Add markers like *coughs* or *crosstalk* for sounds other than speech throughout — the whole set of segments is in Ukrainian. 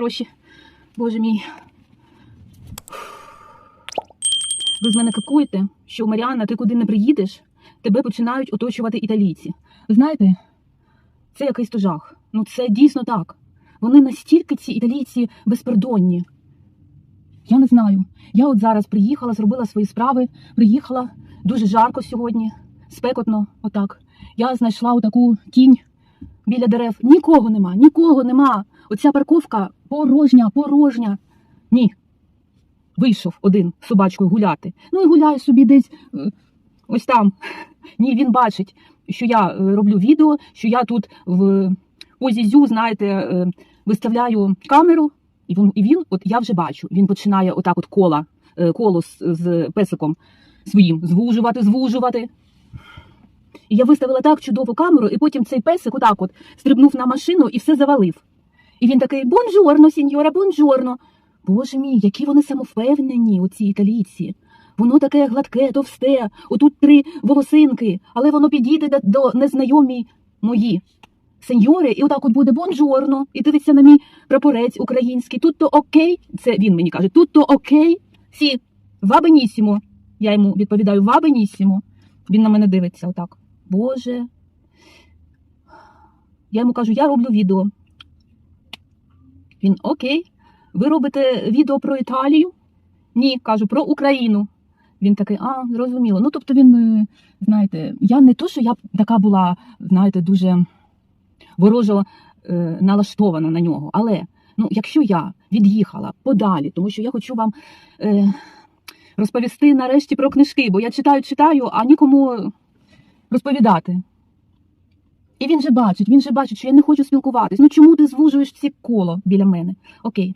хороші. Боже мій. Ви з мене капкуєте, що Маріанна, ти куди не приїдеш, тебе починають оточувати італійці. Знаєте, це якийсь то жах. Ну це дійсно так. Вони настільки ці італійці безпардонні. Я не знаю. Я от зараз приїхала, зробила свої справи, приїхала дуже жарко сьогодні, спекотно, отак. Я знайшла отаку тінь біля дерев. Нікого нема, нікого нема. Оця парковка порожня, порожня. Ні. Вийшов один з собачкою гуляти. Ну і гуляє собі десь е, ось там. Ні, він бачить, що я е, роблю відео, що я тут в позі зю, знаєте, е, виставляю камеру, і він, і він, от я вже бачу, він починає отак от кола, коло з, з песиком своїм звужувати, звужувати. І я виставила так чудову камеру, і потім цей песик отак от стрибнув на машину і все завалив. І він такий бонжорно, сіньора, бонжорно. Боже мій, які вони самовпевнені, оці італійці. Воно таке гладке, товсте, отут три волосинки, але воно підійде до, до незнайомі мої сеньори, і отак от буде бонжорно, і дивиться на мій прапорець український. Тут то окей, це він мені каже, тут то окей, сі, вабенісімо. Я йому відповідаю вабенісімо. Він на мене дивиться отак. Боже. Я йому кажу, я роблю відео. Він окей. Ви робите відео про Італію? Ні, кажу, про Україну. Він такий, а, зрозуміло. Ну, тобто він, е, знаєте, я не то, що я така була, знаєте, дуже ворожо е, налаштована на нього. Але ну, якщо я від'їхала подалі, тому що я хочу вам е, розповісти нарешті про книжки, бо я читаю, читаю, а нікому розповідати. І він же бачить, він же бачить, що я не хочу спілкуватись. Ну чому ти звужуєш ці коло біля мене? Окей.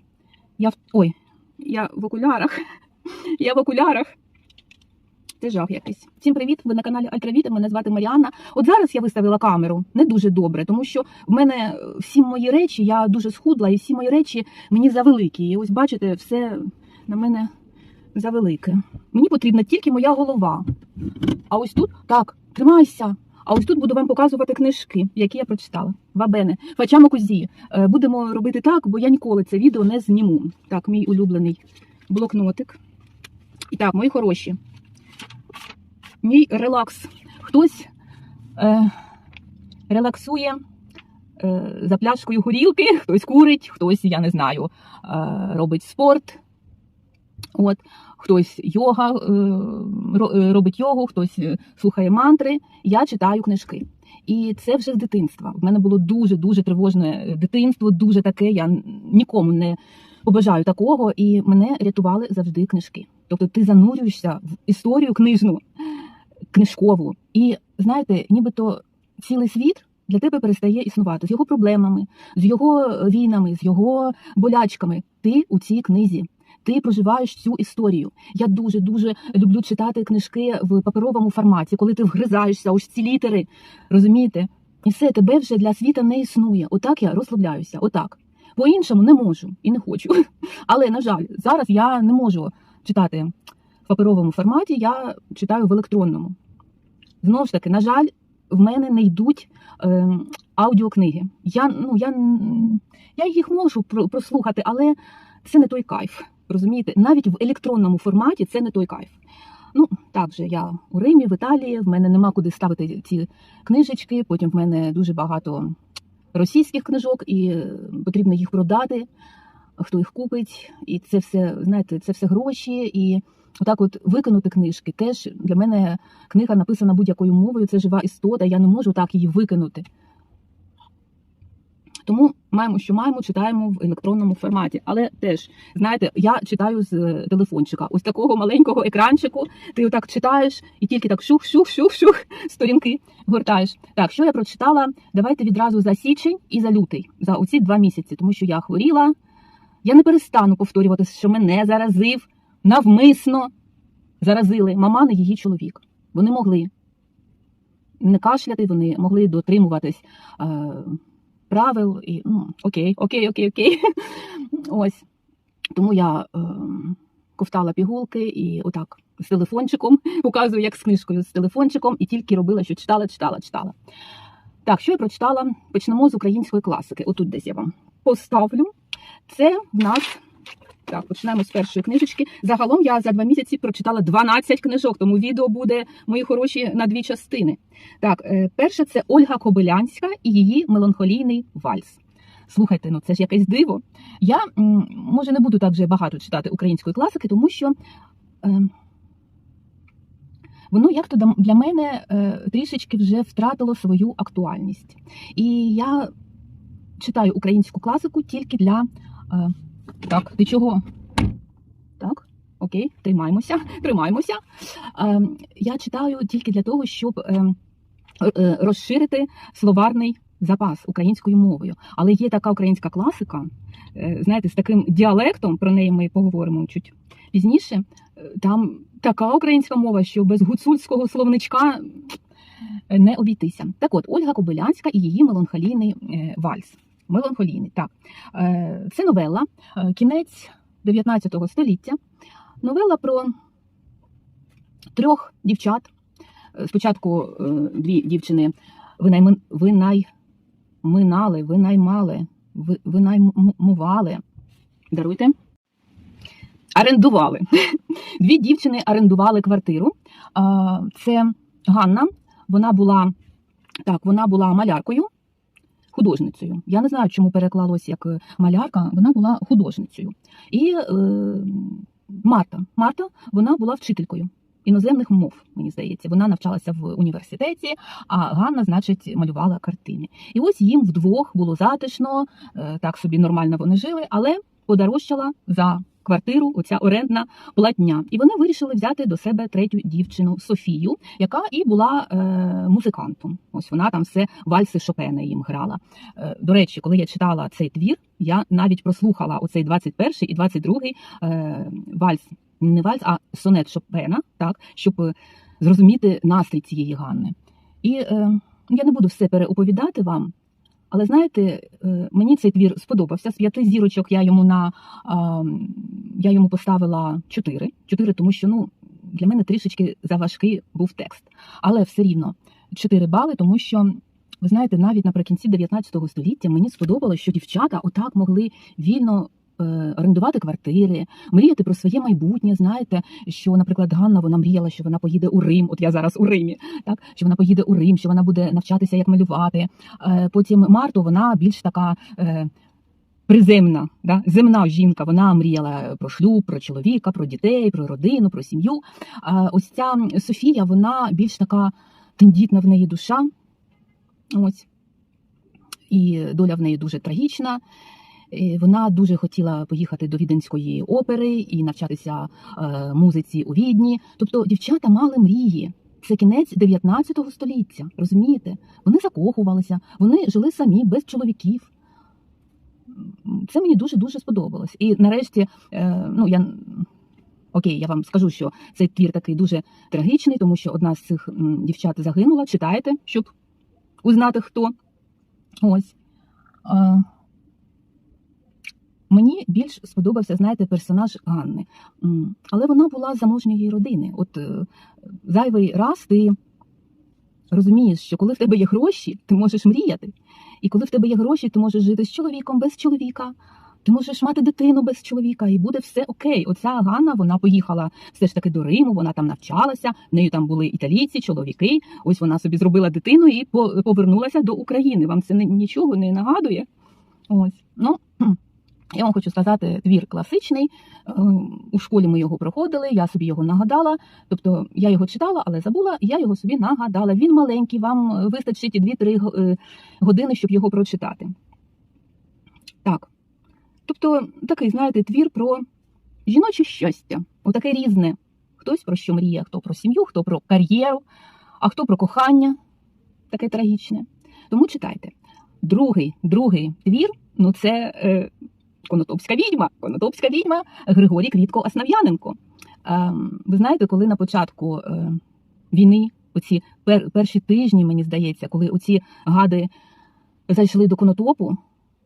Я в. Ой, я в окулярах. *laughs* Я в окулярах. Це жах якийсь. Всім привіт! Ви на каналі Альтравіта. Мене звати Маріанна. От зараз я виставила камеру не дуже добре, тому що в мене всі мої речі, я дуже схудла, і всі мої речі мені завеликі. І ось бачите, все на мене завелике. Мені потрібна тільки моя голова. А ось тут так, тримайся. А ось тут буду вам показувати книжки, які я прочитала. Вабене, Фачамо Кузі. Е, Будемо робити так, бо я ніколи це відео не зніму. Так, мій улюблений блокнотик. І так, мої хороші. Мій релакс. Хтось е, релаксує е, за пляшкою горілки, хтось курить, хтось, я не знаю, е, робить спорт. От, хтось йога е, е, робить йогу, хтось е, слухає мантри. Я читаю книжки. І це вже з дитинства. В мене було дуже дуже тривожне дитинство, дуже таке. Я нікому не побажаю такого, і мене рятували завжди книжки. Тобто ти занурюєшся в історію книжну, книжкову, і знаєте, нібито цілий світ для тебе перестає існувати з його проблемами, з його війнами, з його болячками. Ти у цій книзі. Ти проживаєш цю історію. Я дуже дуже люблю читати книжки в паперовому форматі, коли ти вгризаєшся, ось ці літери. Розумієте? І все тебе вже для світа не існує. Отак я розслабляюся. Отак. По-іншому не можу і не хочу. *laughs* Але, на жаль, зараз я не можу читати в паперовому форматі, я читаю в електронному. Знову ж таки, на жаль, в мене не йдуть е, аудіокниги. Я, ну, я, я їх можу прослухати, але це не той кайф. Розумієте? Навіть в електронному форматі це не той кайф. Ну, так же, я у Римі, в Італії, в мене нема куди ставити ці книжечки, потім в мене дуже багато російських книжок, і е, потрібно їх продати. Хто їх купить, і це все, знаєте, це все гроші. І отак, от викинути книжки. Теж для мене книга написана будь-якою мовою, це жива істота, я не можу так її викинути. Тому маємо, що маємо, читаємо в електронному форматі. Але теж, знаєте, я читаю з е, телефончика. Ось такого маленького екранчику. Ти отак читаєш і тільки так шух-шух-шух-шух сторінки гортаєш. Так, що я прочитала? Давайте відразу за січень і за лютий, за оці два місяці, тому що я хворіла. Я не перестану повторювати, що мене заразив навмисно заразили маман і її чоловік. Вони могли не кашляти, вони могли дотримуватись е, правил і ну, окей, окей, окей, окей. *laughs* Ось. Тому я е, ковтала пігулки і отак з телефончиком, *laughs* показую, як з книжкою з телефончиком, і тільки робила, що читала, читала, читала. Так, що я прочитала? Почнемо з української класики. Отут десь я вам поставлю. Це в нас. Так, почнемо з першої книжечки. Загалом я за два місяці прочитала 12 книжок, тому відео буде, мої хороші, на дві частини. Так, е, перша це Ольга Кобилянська і її меланхолійний вальс. Слухайте, ну це ж якесь диво. Я може не буду так вже багато читати української класики, тому що е, воно як-то для мене е, трішечки вже втратило свою актуальність. І я читаю українську класику тільки для. Е, так, ти чого? Так, окей, тримаємося, тримаємося. Е, я читаю тільки для того, щоб е, е, розширити словарний запас українською мовою. Але є така українська класика, е, знаєте, з таким діалектом, про неї ми поговоримо чуть пізніше. Е, Там така українська мова, що без гуцульського словничка е, не обійтися. Так от, Ольга Кобилянська і її меланхолійний е, вальс. Меланхолійний, так. Е, Це новела, е, кінець 19 століття. Новела про трьох дівчат. Е, Спочатку дві дівчини винайми- винайминали, винаймали, ви- винаймували. Даруйте. Орендували. *laughs* Дві дівчини орендували квартиру. Це Ганна. Вона була так, вона була маляркою, художницею. Я не знаю, чому переклалось як е, малярка. Вона була художницею. І е, Марта. Марта вона була вчителькою. Іноземних мов, мені здається, вона навчалася в університеті, а Ганна, значить, малювала картини. І ось їм вдвох було затишно, е, так собі нормально вони жили, але подорожчала за квартиру оця орендна платня. І вони вирішили взяти до себе третю дівчину Софію, яка і була е, музикантом. Ось вона там все вальси Шопена їм грала. Е, до речі, коли я читала цей твір, я навіть прослухала оцей 21 і 22 е, вальс, не вальс, а сонет Шопена, так, щоб е, зрозуміти настрій цієї Ганни. І е, я не буду все переоповідати вам. Але знаєте, е, мені цей твір сподобався. З п'яти зірочок я йому на я йому поставила чотири. Чотири, тому що ну для мене трішечки заважкий був текст. Але все рівно чотири бали, тому що ви знаєте, навіть наприкінці 19 століття мені сподобалось, що дівчата отак могли вільно. Е, Орендувати квартири, мріяти про своє майбутнє. Знаєте, що, наприклад, Ганна вона мріяла, що вона поїде у Рим. От я зараз у Римі, так що вона поїде у Рим, що вона буде навчатися, як малювати. Е, Потім Марту вона більш така е, приземна, да? земна жінка. Вона мріяла про шлюб, про чоловіка, про дітей, про родину, про сім'ю. А ось ця Софія, вона більш така тендітна в неї душа. Ось. І доля в неї дуже трагічна. І Вона дуже хотіла поїхати до Віденської опери і навчатися е, музиці у Відні. Тобто дівчата мали мрії. Це кінець 19 століття, розумієте? Вони закохувалися, вони жили самі без чоловіків. Це мені дуже дуже сподобалось. І нарешті, е, ну я окей, я вам скажу, що цей твір такий дуже трагічний, тому що одна з цих дівчат загинула. Читайте, щоб узнати хто. Ось. Мені більш сподобався, знаєте, персонаж Ганни. Але вона була заможньої родини. От е, зайвий раз ти розумієш, що коли в тебе є гроші, ти можеш мріяти. І коли в тебе є гроші, ти можеш жити з чоловіком, без чоловіка. Ти можеш мати дитину без чоловіка, і буде все окей. Оця Ганна вона поїхала все ж таки до Риму, вона там навчалася. В нею там були італійці, чоловіки. Ось вона собі зробила дитину і повернулася до України. Вам це нічого не нагадує? Ось ну. Я вам хочу сказати, твір класичний. Е, У школі ми його проходили, я собі його нагадала. Тобто я його читала, але забула, і я його собі нагадала. Він маленький, вам вистачить 2-3 е, години, щоб його прочитати. Так. Тобто, такий, знаєте, твір про жіноче щастя. Отаке різне. Хтось про що мріє, хто про сім'ю, хто про кар'єру, а хто про кохання. Таке трагічне. Тому читайте. Другий, другий твір ну це е, Конотопська відьма. Конотопська відьма Григорій Квітко Основ'яненко. Ем, ви знаєте, коли на початку е, війни, оці пер, перші тижні, мені здається, коли оці гади зайшли до конотопу,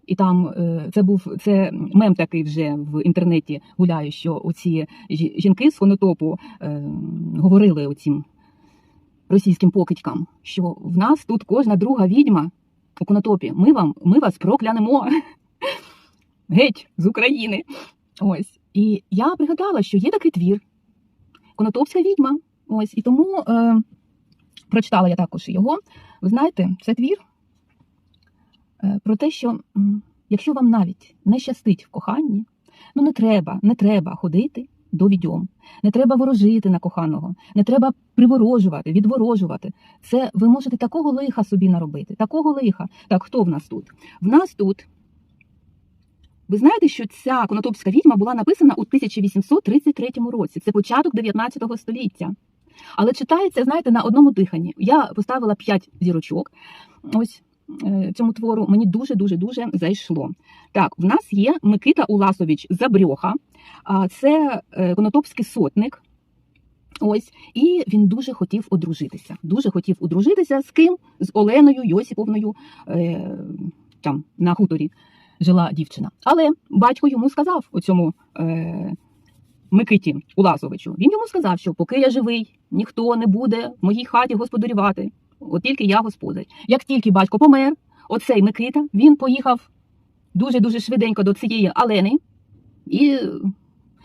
і там е, це був це мем такий вже в інтернеті гуляє, що оці жінки з конотопу е, говорили оцім російським покидькам, що в нас тут кожна друга відьма у конотопі, ми вам, ми вас проклянемо. Геть з України. Ось. І я пригадала, що є такий твір Конотопська відьма. Ось. І тому е, прочитала я також його. Ви знаєте, це твір е, про те, що якщо вам навіть не щастить в коханні, ну не треба, не треба ходити до відьом, не треба ворожити на коханого, не треба приворожувати, відворожувати. Це ви можете такого лиха собі наробити, такого лиха. Так, хто в нас тут? В нас тут. Ви знаєте, що ця конотопська відьма була написана у 1833 році. Це початок 19 століття. Але читається, знаєте, на одному диханні. Я поставила 5 зірочок. Ось е, цьому твору мені дуже дуже дуже зайшло. Так, в нас є Микита Уласович Забрьоха, це е, конотопський сотник. Ось, і він дуже хотів одружитися. Дуже хотів одружитися з ким? З Оленою Йосиповною е, там на хуторі жила дівчина. Але батько йому сказав у цьому е, Микиті Уласовичу. Він йому сказав, що поки я живий, ніхто не буде в моїй хаті господарювати. От тільки я господар. Як тільки батько помер, оцей Микита він поїхав дуже дуже швиденько до цієї Алени і.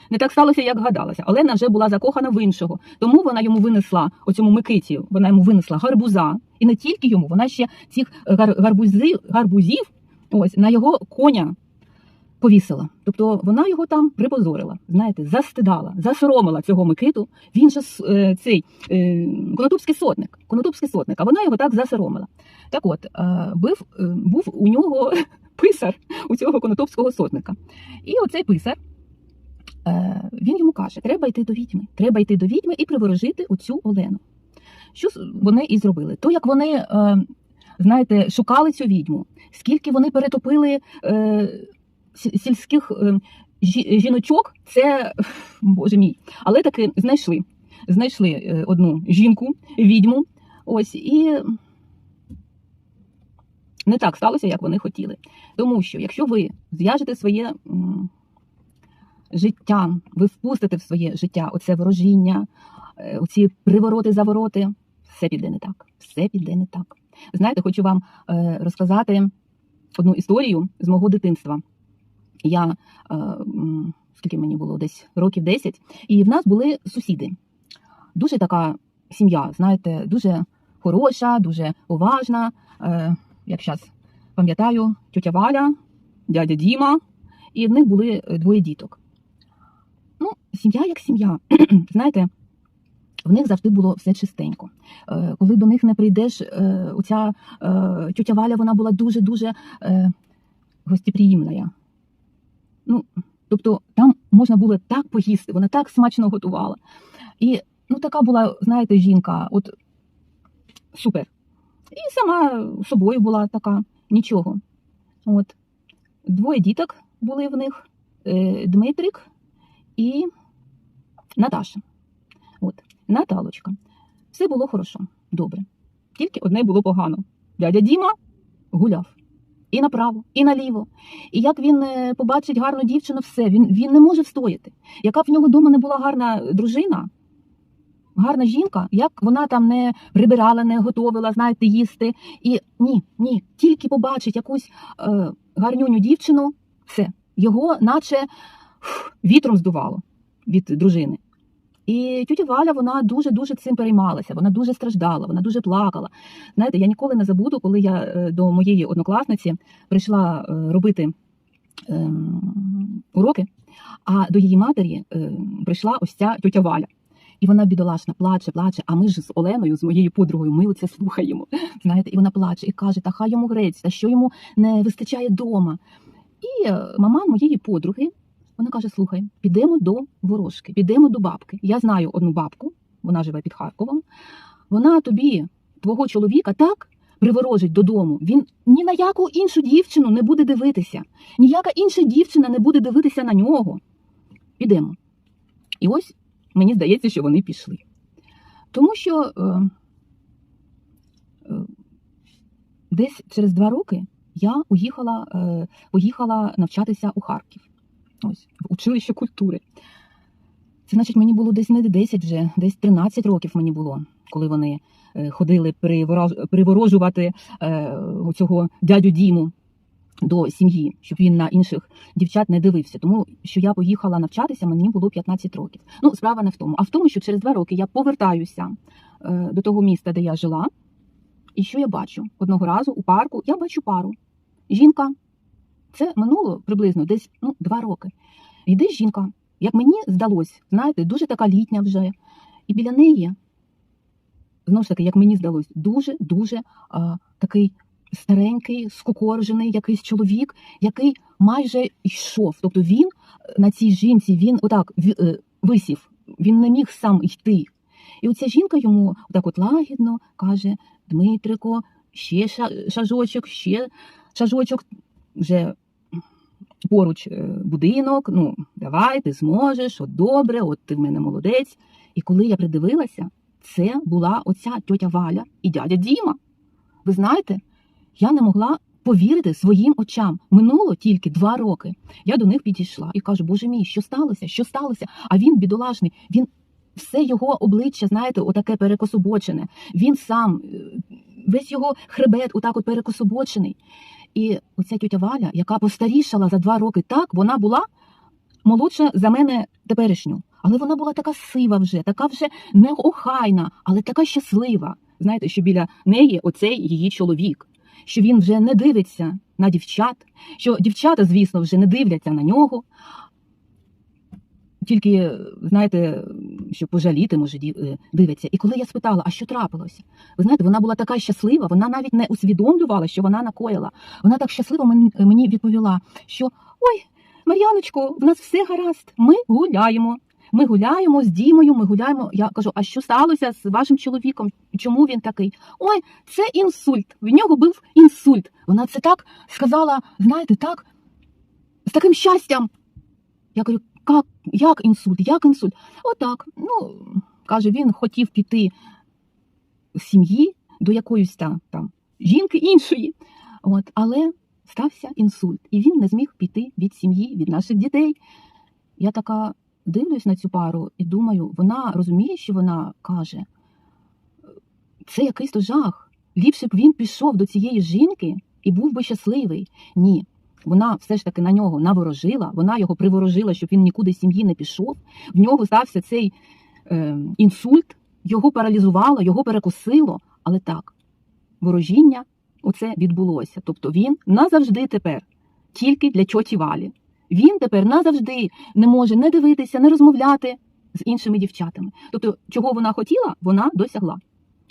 Не так сталося, як гадалося. Олена вже була закохана в іншого. Тому вона йому винесла оцьому Микиті, вона йому винесла гарбуза. І не тільки йому, вона ще цих гар- гарбузів, гарбузів ось на його коня повісила. Тобто вона його там припозорила, знаєте, застидала, засоромила цього Микиту. Він же е, цей е, конотопський сотник, конотопський сотник, а вона його так засоромила. Так от, е, бив, е, був у нього *laughs* писар у цього конотопського сотника. І оцей писар. Е, Він йому каже: треба йти до відьми, треба йти до відьми і приворожити оцю Олену. Що вони і зробили? То як вони, е, знаєте, шукали цю відьму, скільки вони перетопили е, сільських е, жіночок, це *laughs* боже мій, але таки знайшли. Знайшли е, одну жінку, відьму. Ось і не так сталося, як вони хотіли. Тому що якщо ви зв'яжете своє життя, ви впустите в своє життя оце ворожіння, е, оці привороти, завороти, все піде не так. Все піде не так. Знаєте, хочу вам е, розказати одну історію з мого дитинства. Я е, скільки мені було десь років 10, і в нас були сусіди. Дуже така сім'я, знаєте, дуже хороша, дуже уважна. Е, як зараз пам'ятаю, тетя Валя, дядя Діма, і в них були двоє діток. Ну, сім'я як сім'я. *clears throat* Знаєте, в них завжди було все чистенько. Е, Коли до них не прийдеш, е, оця е, тетя Валя вона була дуже-дуже гостеприємна. Ну, тобто там можна було так поїсти, вона так смачно готувала. І ну, така була, знаєте, жінка, от супер. І сама собою була така, нічого. От. Двоє діток були в них: Дмитрик і Наташа. Наталочка. Все було хорошо, добре. Тільки одне було погано. Дядя Діма гуляв. І направо, і наліво. І як він е, побачить гарну дівчину, все, він, він не може встояти. Яка в нього вдома не була гарна дружина, гарна жінка, як вона там не прибирала, не готувала, знаєте, їсти. І ні, ні, тільки побачить якусь е, гарнюню дівчину, все, його наче фух, вітром здувало від дружини. І тітя Валя вона дуже дуже цим переймалася. Вона дуже страждала, вона дуже плакала. Знаєте, я ніколи не забуду, коли я е, до моєї однокласниці прийшла е, робити е, уроки, а до її матері е, прийшла ось ця тітя Валя. І вона бідолашна плаче, плаче. А ми ж з Оленою, з моєю подругою, ми оце слухаємо. Знаєте, і вона плаче і каже: Та хай йому грець, та що йому не вистачає дома. І е, мама моєї подруги каже: Слухай, підемо до ворожки, підемо до бабки. Я знаю одну бабку, вона живе під Харковом. Вона тобі, твого чоловіка, так приворожить додому. Він ні на яку іншу дівчину не буде дивитися. Ніяка інша дівчина не буде дивитися на нього. Підемо. І ось мені здається, що вони пішли. Тому що е, е, десь через два роки я уїхала, е, поїхала навчатися у Харків. Ось, в училище культури. Це значить, мені було десь не 10 вже, десь 13 років мені було, коли вони е, ходили приворож- приворожувати е, цього дядю Діму до сім'ї, щоб він на інших дівчат не дивився. Тому що я поїхала навчатися, мені було 15 років. Ну, справа не в тому, а в тому, що через два роки я повертаюся е, до того міста, де я жила. І що я бачу? Одного разу у парку я бачу пару. Жінка. Це минуло приблизно десь ну, два роки. Йде жінка, як мені здалось, знаєте, дуже така літня вже. І біля неї, знову ж таки, як мені здалось, дуже-дуже такий старенький, скукоржений якийсь чоловік, який майже йшов. Тобто він е, на цій жінці, він отак е, висів, він не міг сам йти. І оця жінка йому так от лагідно каже: Дмитрико, ще шажочок, ще шажочок, вже поруч е, будинок. Ну, давай, ти зможеш, от добре, от ти в мене молодець. І коли я придивилася, це була оця тьотя Валя і дядя Діма. Ви знаєте, я не могла повірити своїм очам. Минуло тільки два роки. Я до них підійшла і кажу, боже мій, що сталося? Що сталося? А він бідолашний, він все його обличчя, знаєте, отаке перекособочене. Він сам, е, весь його хребет, отак от перекособочений. І оця тютя Валя, яка постарішала за два роки, так вона була молодша за мене теперішню. Але вона була така сива вже, така вже неохайна, але така щаслива. Знаєте, що біля неї оцей її чоловік, що він вже не дивиться на дівчат, що дівчата, звісно, вже не дивляться на нього. Тільки, знаєте, щоб пожаліти, може, е, дивиться. І коли я спитала, а що трапилося? Ви знаєте, вона була така щаслива, вона навіть не усвідомлювала, що вона накоїла. Вона так щасливо мені відповіла, що ой, Мар'яночко, в нас все гаразд, ми гуляємо. Ми гуляємо з Дімою, ми гуляємо. Я кажу, а що сталося з вашим чоловіком? Чому він такий? Ой, це інсульт. В нього був інсульт. Вона це так сказала, знаєте, так, з таким щастям. Я кажу, як, як інсульт? Як інсульт? Отак. Ну, каже, він хотів піти з сім'ї до якоїсь там, там жінки іншої. От, але стався інсульт, і він не зміг піти від сім'ї, від наших дітей. Я така дивлюсь на цю пару і думаю, вона розуміє, що вона каже. Це якийсь то жах. Ліпше б він пішов до цієї жінки і був би щасливий. Ні. Вона все ж таки на нього наворожила, вона його приворожила, щоб він нікуди з сім'ї не пішов. В нього стався цей е, інсульт, його паралізувало, його перекосило. Але так, ворожіння оце відбулося. Тобто він назавжди тепер тільки для тьоті Валі. Він тепер назавжди не може не дивитися, не розмовляти з іншими дівчатами. Тобто, чого вона хотіла, вона досягла.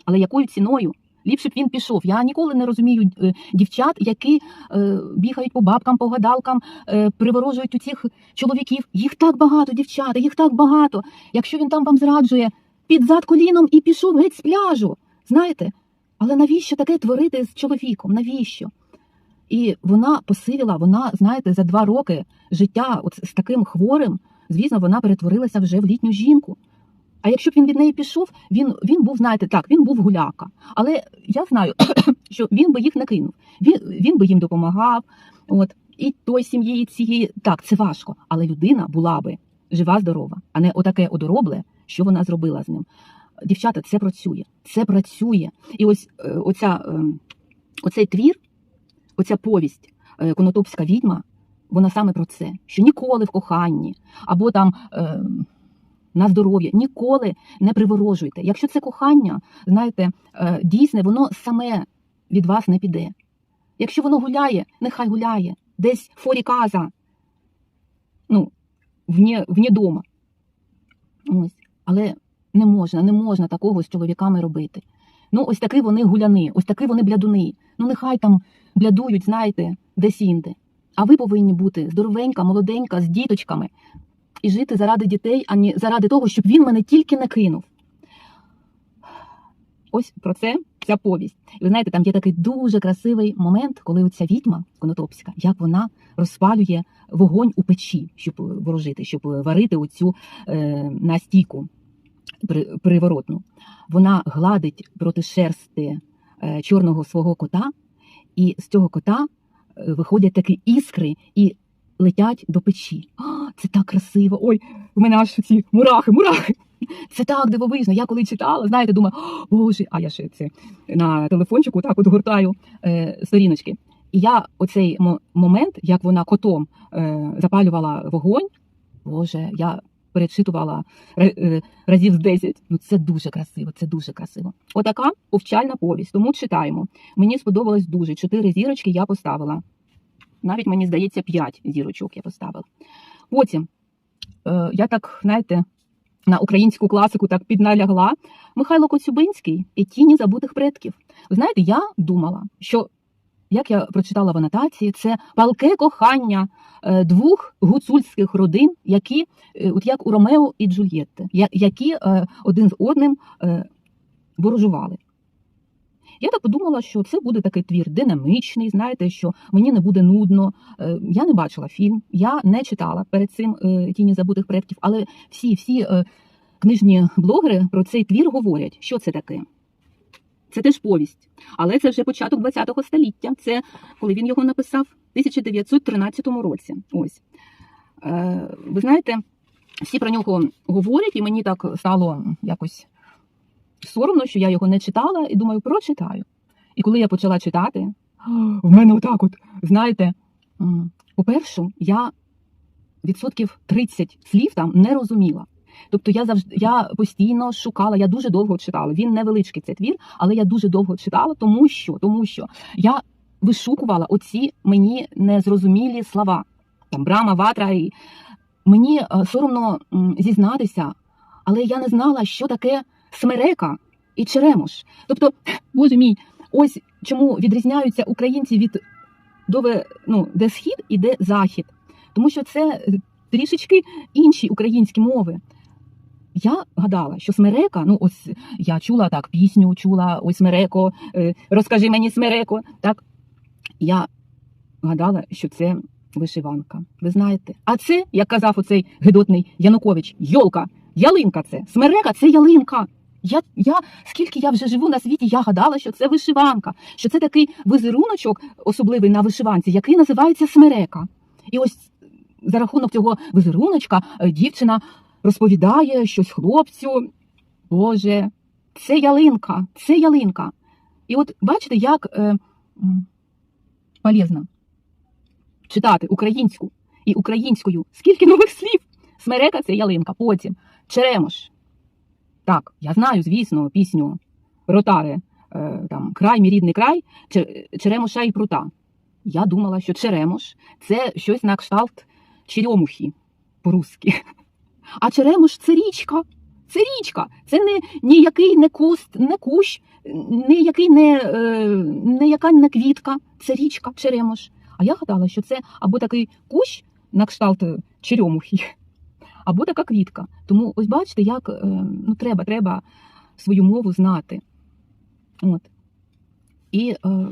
Але якою ціною? Ліпше б він пішов. Я ніколи не розумію е, дівчат, які е, бігають по бабкам, по гадалкам, е, приворожують у цих чоловіків. Їх так багато, дівчата, їх так багато. Якщо він там вам зраджує під зад коліном і пішов геть з пляжу. Знаєте? Але навіщо таке творити з чоловіком? Навіщо? І вона посивіла, вона, знаєте, за два роки життя от з таким хворим, звісно, вона перетворилася вже в літню жінку. А якщо б він від неї пішов, він, він був, знаєте, так, він був гуляка. Але я знаю, *coughs* що він би їх не кинув. Він, він би їм допомагав. От, і той сім'ї, і цієї. Так, це важко. Але людина була би жива, здорова, а не отаке одоробле, що вона зробила з ним. Дівчата, це працює. Це працює. І ось е, оця, е, оцей твір, оця повість, е, Конотопська відьма, вона саме про це, що ніколи в коханні або там. На здоров'я ніколи не приворожуйте. Якщо це кохання, знаєте, е, дійсне, воно саме від вас не піде. Якщо воно гуляє, нехай гуляє. Десь форі каза, ну, вне, вне дома. Ось. Але не можна, не можна такого з чоловіками робити. Ну, ось такі вони гуляни, ось такі вони блядуни. Ну, нехай там блядують, знаєте, десь інде. А ви повинні бути здоровенька, молоденька, з діточками і жити заради дітей, а не заради того, щоб він мене тільки не кинув. Ось про це ця повість. І ви знаєте, там є такий дуже красивий момент, коли оця відьма Конотопська, як вона розпалює вогонь у печі, щоб ворожити, щоб варити оцю е, настійку приворотну. Вона гладить проти шерсти е, чорного свого кота, і з цього кота е, виходять такі іскри, і летять до печі. А, це так красиво. Ой, у мене аж ці мурахи, мурахи. Це так дивовижно. Я коли читала, знаєте, думаю, «О, боже, а я ще це на телефончику так от гуртаю е, сторіночки. І я оцей мо- момент, як вона котом е, запалювала вогонь, боже, я перечитувала ре- е, разів з 10. Ну це дуже красиво, це дуже красиво. Отака повчальна повість. Тому читаємо. Мені сподобалось дуже. Чотири зірочки я поставила. Навіть мені здається, п'ять зірочок я поставила. Потім е, я так, знаєте, на українську класику так підналягла. Михайло Коцюбинський і тіні забутих предків. Знаєте, я думала, що як я прочитала в анотації, це палке кохання е, двох гуцульських родин, які, е, от як у Ромео і Джульєтти, які один з одним ворожували. Я так подумала, що це буде такий твір динамичний, знаєте, що мені не буде нудно. Е, Я не бачила фільм, я не читала перед цим е, тіні забутих предків, але всі, всі е, книжні блогери про цей твір говорять, що це таке. Це теж повість, але це вже початок ХХ століття. Це коли він його написав в 1913 році. Ось ви знаєте, всі про нього говорять, і мені так стало якось соромно, що я його не читала, і думаю, прочитаю. І коли я почала читати, *gasps* в мене отак, от, знаєте, по-перше, я відсотків 30 слів там не розуміла. Тобто я завжди я постійно шукала, я дуже довго читала. Він невеличкий цей твір, але я дуже довго читала, тому що, тому що я вишукувала оці мені незрозумілі слова. Там брама, ватра, і мені е, соромно зізнатися, але я не знала, що таке смерека і черемош. Тобто, боже мій, ось чому відрізняються українці від дове, ну, де схід і де захід. Тому що це трішечки інші українські мови. Я гадала, що смерека, ну ось я чула так пісню, чула ось смереко, е, розкажи мені смереко. Так я гадала, що це вишиванка. Ви знаєте? А це, як казав оцей гидотний Янукович, йолка, ялинка це, смерека це ялинка. Я, я скільки я вже живу на світі, я гадала, що це вишиванка, що це такий визеруночок особливий на вишиванці, який називається смерека. І ось за рахунок цього визеруночка е, дівчина розповідає щось хлопцю. Боже, це ялинка, це ялинка. І от бачите, як е, полезно читати українську і українською. Скільки нових слів? Смерека це ялинка. Потім черемош. Так, я знаю, звісно, пісню Ротари, е, там край, мій рідний край, Чер- черемоша і прута. Я думала, що черемош це щось на кшталт черемухи по-русски. А черемош це річка. Це річка. Це не ніякий не куст, не кущ, ніякий не, е, не яка не квітка. Це річка, черемош. А я гадала, що це або такий кущ на кшталт черемухи, або така квітка. Тому ось бачите, як е, ну, треба, треба свою мову знати. От. І е,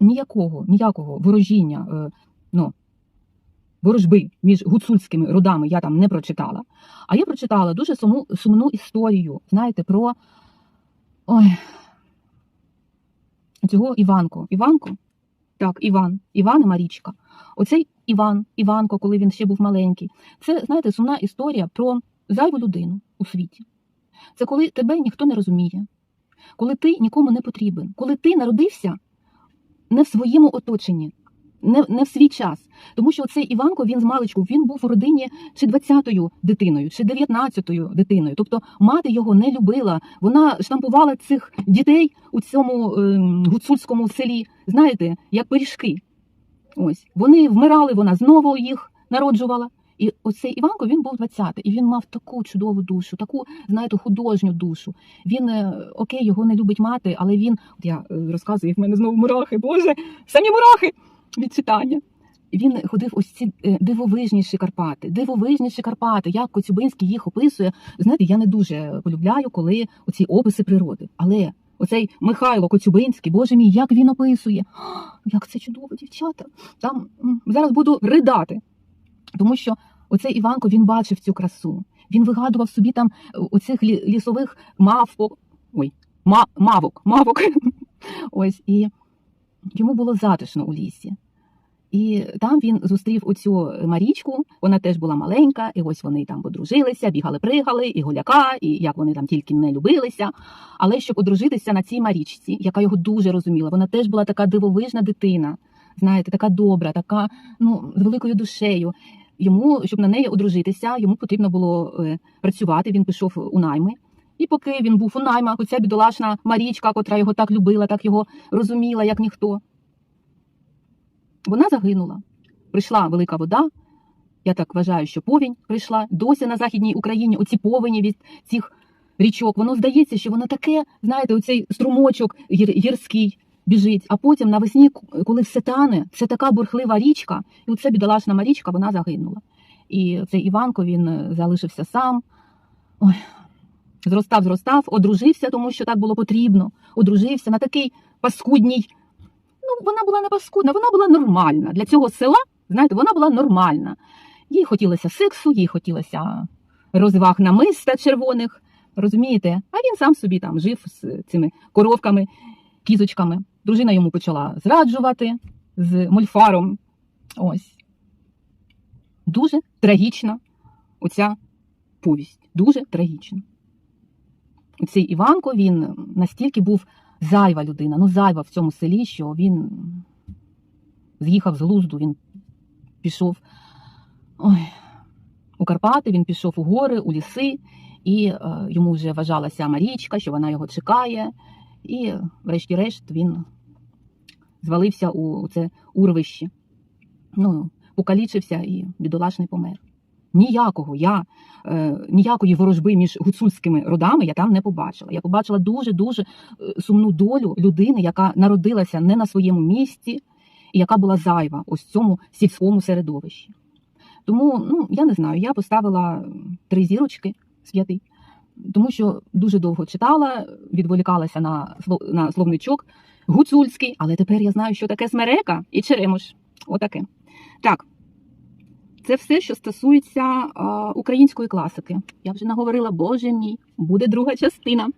ніякого, ніякого ворожіння, е, ну, ворожби між гуцульськими родами я там не прочитала. А я прочитала дуже сумну, сумну історію, знаєте, про ой, цього Іванко. Іванко? Так, Іван, Іван і Марічка. Оцей Іван, Іванко, коли він ще був маленький. Це, знаєте, сумна історія про зайву людину у світі. Це коли тебе ніхто не розуміє, коли ти нікому не потрібен, коли ти народився не в своєму оточенні, не, не в свій час. Тому що цей Іванко, він з маличку, він був у родині чи 20-ю дитиною, чи 19-ю дитиною. Тобто мати його не любила. Вона штампувала цих дітей у цьому е, гуцульському селі, знаєте, як пиріжки. Ось вони вмирали, вона знову їх народжувала. І оцей Іванко він був 20-й, і він мав таку чудову душу, таку, знаєте, художню душу. Він е, окей, його не любить мати, але він, от я е, розказую, в мене знову мурахи, боже, самі мурахи від читання. Він ходив ось ці е, дивовижніші Карпати, дивовижніші Карпати. Як Коцюбинський їх описує. Знаєте, я не дуже полюбляю, коли оці описи природи. Але оцей Михайло Коцюбинський, боже мій, як він описує. *gasps* Як це чудово, дівчата. Там зараз буду ридати. Тому що оцей Іванко він бачив цю красу. Він вигадував собі там е, оцих лісових мавпок. Ой, мавок, мавок. *laughs* Ось і йому було затишно у лісі. І там він зустрів оцю Марічку, вона теж була маленька, і ось вони там подружилися, бігали, пригали, і голяка, і як вони там тільки не любилися. Але щоб одружитися на цій Марічці, яка його дуже розуміла, вона теж була така дивовижна дитина, знаєте, така добра, така ну, з великою душею. Йому, щоб на неї одружитися, йому потрібно було е, працювати. Він пішов у найми. І поки він був у наймах, оця бідолашна Марічка, котра його так любила, так його розуміла, як ніхто. Вона загинула. Прийшла велика вода. Я так вважаю, що повінь прийшла. Досі на Західній Україні оці повені від цих річок. Воно здається, що воно таке, знаєте, оцей струмочок гір, гірський біжить. А потім навесні, коли все тане, це така бурхлива річка, і оця бідолашна Марічка, вона загинула. І цей Іванко він е, залишився сам. Ой, зростав, зростав, одружився, тому що так було потрібно. Одружився на такий паскудній. Ну, вона була не паскудна, вона була нормальна. Для цього села, знаєте, вона була нормальна. Їй хотілося сексу, їй хотілося розваг намиста червоних. Розумієте? А він сам собі там жив з цими коровками, кізочками. Дружина йому почала зраджувати з мольфаром. Ось. Дуже трагічна оця повість. Дуже трагічна. Цей Іванко він настільки був зайва людина, ну зайва в цьому селі, що він з'їхав з глузду, він пішов ой, у Карпати, він пішов у гори, у ліси, і е, йому вже вважалася Марічка, що вона його чекає. І, врешті-решт, він звалився у це урвище. Ну, покалічився і бідолашний помер. Ніякого я, е, ніякої ворожби між гуцульськими родами я там не побачила. Я побачила дуже дуже е, сумну долю людини, яка народилася не на своєму місці, і яка була зайва ось цьому сільському середовищі. Тому ну, я не знаю, я поставила три зірочки з п'яти, тому що дуже довго читала, відволікалася на, на словничок гуцульський, але тепер я знаю, що таке смерека і черемош. Отаке. Так. Це все, що стосується а, української класики. Я вже наговорила, боже мій, буде друга частина.